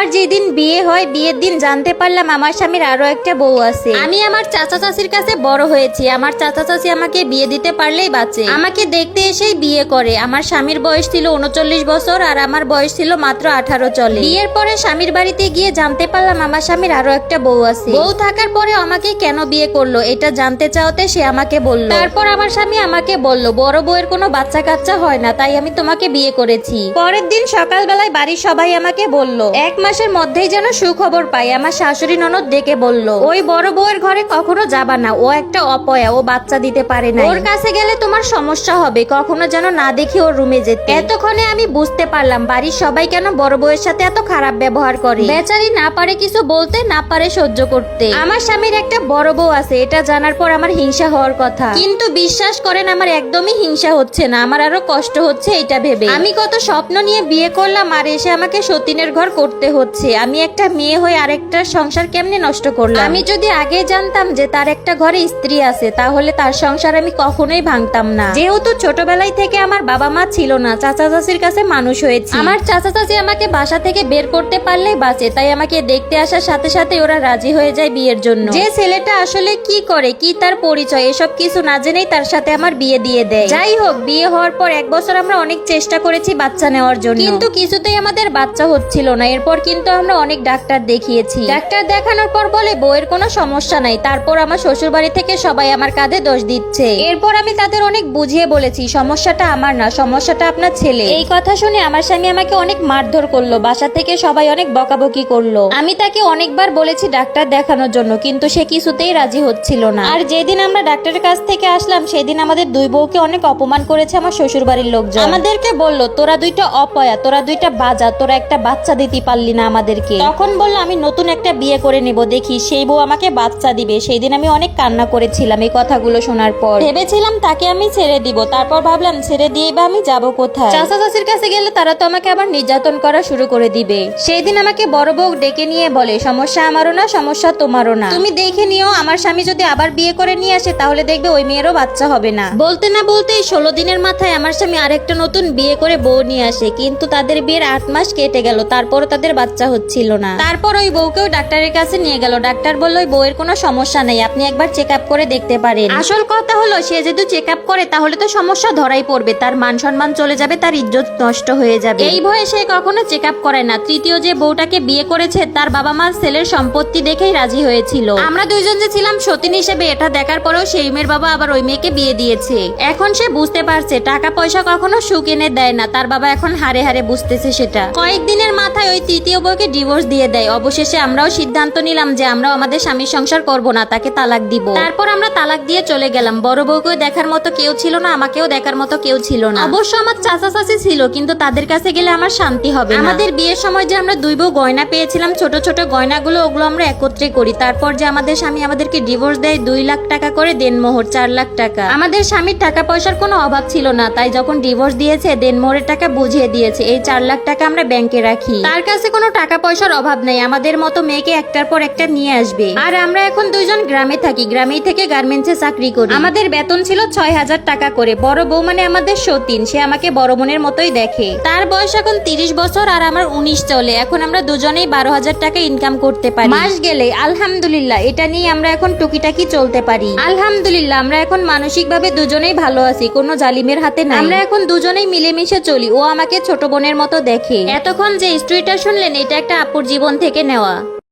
আমার যেদিন বিয়ে হয়, বিয়ের দিন জানতে পারলাম আমার স্বামীর আরও একটা বউ আছে। আমি আমার চাচা চাচির কাছে বড় হয়েছি। আমার চাচা চাচি আমাকে বিয়ে দিতে পারলেই বাঁচে। আমাকে দেখতে এসেই বিয়ে করে। আমার স্বামীর বয়স ছিল উনচল্লিশ বছর আর আমার বয়স ছিল মাত্র আঠারো চলে। বিয়ের পরে স্বামীর বাড়িতে গিয়ে জানতে পারলাম আমার স্বামীর আরও একটা বউ আছে। বউ থাকার পরে আমাকে কেন বিয়ে করল, এটা জানতে চাওতে সে আমাকে বলল। তারপর আমার স্বামী আমাকে বলল, বড় বউয়ের কোনো বাচ্চা কাচ্চা হয় না, তাই আমি তোমাকে বিয়ে করেছি। পরের দিন সকালবেলায় বাড়ির সবাই আমাকে বলল, এক মাসের মধ্যেই যেন সুখবর পাই, আমার শাশুড়ি ননদ ডেকে বলল, ওই বড় বউয়ের ঘরে কখনো যাবা না, ও একটা অপয়া, ও বাচ্চা দিতে পারে না ওর কাছে গেলে তোমার সমস্যা হবে, কখনো যেন না দেখি ওর রুমে যেতে। এতক্ষণে আমি বুঝতে পারলাম, বাড়ির সবাই কেন বড় বউয়ের সাথে এত খারাপ ব্যবহার করে। বেচারি না পারে কিছু বলতে, না পারে সহ্য করতে। আমার স্বামীর একটা বড় বউ আছে, এটা জানার পর আমার হিংসা হওয়ার কথা। কিন্তু বিশ্বাস করেন, আমার একদমই হিংসা হচ্ছে না, আমার আরও কষ্ট হচ্ছে, এটা ভেবে। আমি কত স্বপ্ন নিয়ে বিয়ে করলাম, আর এসে আমাকে সতীনের ঘর করতে হচ্ছে? আমি একটা মেয়ে হয়ে আরেকটা সংসার কেমনে নষ্ট করলাম? আমি যদি আগে জানতাম যে তার একটা ঘরে স্ত্রী আছে তাহলে তার সংসার আমি কখনোই ভাঙতাম না। যেহেতু ছোটবেলায় থেকে আমার বাবা মা ছিল না চাচা চাচির কাছে মানুষ হয়েছে। আমার চাচা চাচি আমাকে বাসা থেকে বের করতে পারলেই বাঁচে তাই আমাকে দেখতে আসার সাথে সাথে ওরা রাজি হয়ে যায় বিয়ের জন্য। যে ছেলেটা আসলে কি করে কি তার পরিচয় এসব কিছু না জেনেই তার সাথে আমার বিয়ে দিয়ে দেয়। যাই হোক বিয়ে হওয়ার পর এক বছর আমরা অনেক চেষ্টা করেছি বাচ্চা নেওয়ার জন্য। কিন্তু কিছুতেই আমাদের বাচ্চা হচ্ছিল না এরপর কিন্তু আমরা অনেক ডাক্তার দেখিয়েছি। ডাক্তার দেখানোর পর বলে, বউয়ের কোনো সমস্যা নাই। তারপর আমার শ্বশুর বাড়ি থেকে সবাই আমার কাঁধে দোষ দিচ্ছে। এরপর আমি তাদের অনেক বুঝিয়ে বলেছি, সমস্যাটা আমার না, সমস্যাটা আপনার ছেলে। এই কথা শুনে আমার স্বামী আমাকে অনেক মারধর করল, বাসা থেকে সবাই অনেক বকাবকি করল। আমি তাকে অনেকবার বলেছি ডাক্তার দেখানোর জন্য, কিন্তু সে কিছুতেই রাজি হচ্ছিল না। আর যেদিন আমরা ডাক্তারের কাছ থেকে আসলাম, সেদিন আমাদের দুই বউকে অনেক অপমান করেছে আমার শ্বশুর বাড়ির লোকজন। আমাদেরকে বলল, তোরা দুইটা অপয়া, তোরা দুইটা বাজা, তোরা একটা বাচ্চা দিতে পারলি না। আমাদেরকে। তখন বলল আমি নতুন একটা বিয়ে করে নেব দেখি। সেই বউ আমাকে বাচ্চা দিবে। সেই দিন আমি অনেক কান্না করেছিলাম এই কথাগুলো শোনার পর। ভেবেছিলাম তাকে আমি ছেড়ে দিব। তারপর ভাবলাম ছেড়ে দিয়ে বা আমি যাব কোথায়? চাচা চাচির কাছে গেলে তারা তো আমাকে আবার নির্যাতন করা শুরু করে দিবে। সেই দিন আমাকে বড় বউ ডেকে নিয়ে বলে সমস্যা আমারও না সমস্যা তোমারও না। তুমি দেখে নিও আমার স্বামী যদি আবার বিয়ে করে নিয়ে আসে তাহলে দেখবে ওই মেয়েরও বাচ্চা হবে না। বলতে না বলতে ষোলো দিনের মাথায় আমার স্বামী আরেকটা নতুন বিয়ে করে বউ নিয়ে আসে। কিন্তু তাদের বিয়ের আট মাস কেটে গেল। তারপরও তাদের বাচ্চা হচ্ছিল না। তারপর ওই বউকেও ডাক্তারের কাছে নিয়ে গেল। ডাক্তার বলল, ওই বউয়ের কোনো সমস্যা নেই, আপনি একবার চেক আপ করে দেখতে পারেন। আসল কথা হলো, সে যদি চেক আপ করে, তাহলে তো সমস্যা ধরাই পড়বে। তার মান সম্মান চলে যাবে, তার ইজ্জত নষ্ট হয়ে যাবে। এই ভয়ে সে কখনো চেক আপ করে না। তৃতীয় যে বউটাকে বিয়ে করেছে, তার বাবা মা ছেলের সম্পত্তি দেখেই রাজি হয়েছিল। আমরা দুইজন যে ছিলাম, সতীন হিসেবে এটা দেখার পরেও সেই মেয়ের বাবা আবার ওই মেয়েকে বিয়ে দিয়েছে। এখন সে বুঝতে পারছে টাকা পয়সা কখনো সুখ এনে দেয় না। তার বাবা এখন হারে হারে বুঝতেছে সেটা। কয়েকদিনের মাথায় ওই তৃতীয় বউকে ডিভোর্স দিয়ে দেয়। অবশেষে আমরাও সিদ্ধান্ত নিলাম যে আমরাও আমাদের স্বামীর সংসার করব না, তাকে তালাক দিব। তারপর আমরা তালাক দিয়ে চলে গেলাম। বড় বউকেও দেখার মতো কেউ ছিল না, আমাকেও দেখার মতো কেউ ছিল না। অবশ্য আমার চাচা চাচি ছিল, কিন্তু তাদের কাছে গেলে আমার শান্তি হবে আমাদের বিয়ের সময় যে আমরা দুই বউ গয়না পেয়েছিলাম, ছোট ছোট গয়নাগুলো, ওগুলো আমরা একত্রে করি। তারপর যে আমাদের স্বামী আমাদেরকে ডিভোর্স দেয়, দুই লাখ টাকা করে দেনমোহর, চার লাখ টাকা। আমাদের স্বামীর টাকা পয়সার কোনো অভাব ছিল না, তাই যখন ডিভোর্স দিয়েছে, দেনমোহরের টাকা বুঝিয়ে দিয়েছে, এই চার লাখ টাকা আমরা ব্যাংকে রাখি। তার কাছে কোনো টাকা পয়সার অভাব নেই। আমাদের মতো মেয়েকে একটার পর একটা নিয়ে আসবে। আর আমরা এখন দুইজন গ্রামে থাকি। গ্রামেই থেকে গার্মেন্টসে চাকরি করি। আমাদের বেতন ছিল ছয় হাজার টাকা করে। বড় বউ মানে আমাদের সতীন। সে আমাকে বড় বোনের মতোই দেখে। তার বয়স এখন তিরিশ বছর আর আমার উনিশ চলে। এখন আমরা দুজনেই বারো হাজার টাকা ইনকাম করতে পারি। মাস গেলে, আলহামদুলিল্লাহ, এটা নিয়ে আমরা এখন টুকিটাকি চলতে পারি। আলহামদুলিল্লাহ, আমরা এখন মানসিক ভাবে দুজনেই ভালো আছি। কোনো জালিমের হাতে না আমরা এখন দুজনেই মিলেমিশে চলি। ও আমাকে ছোট বোনের মতো দেখে। এতক্ষণ যে স্টোরিটা শুনলেন এটা একটা আপুর জীবন থেকে নেওয়া।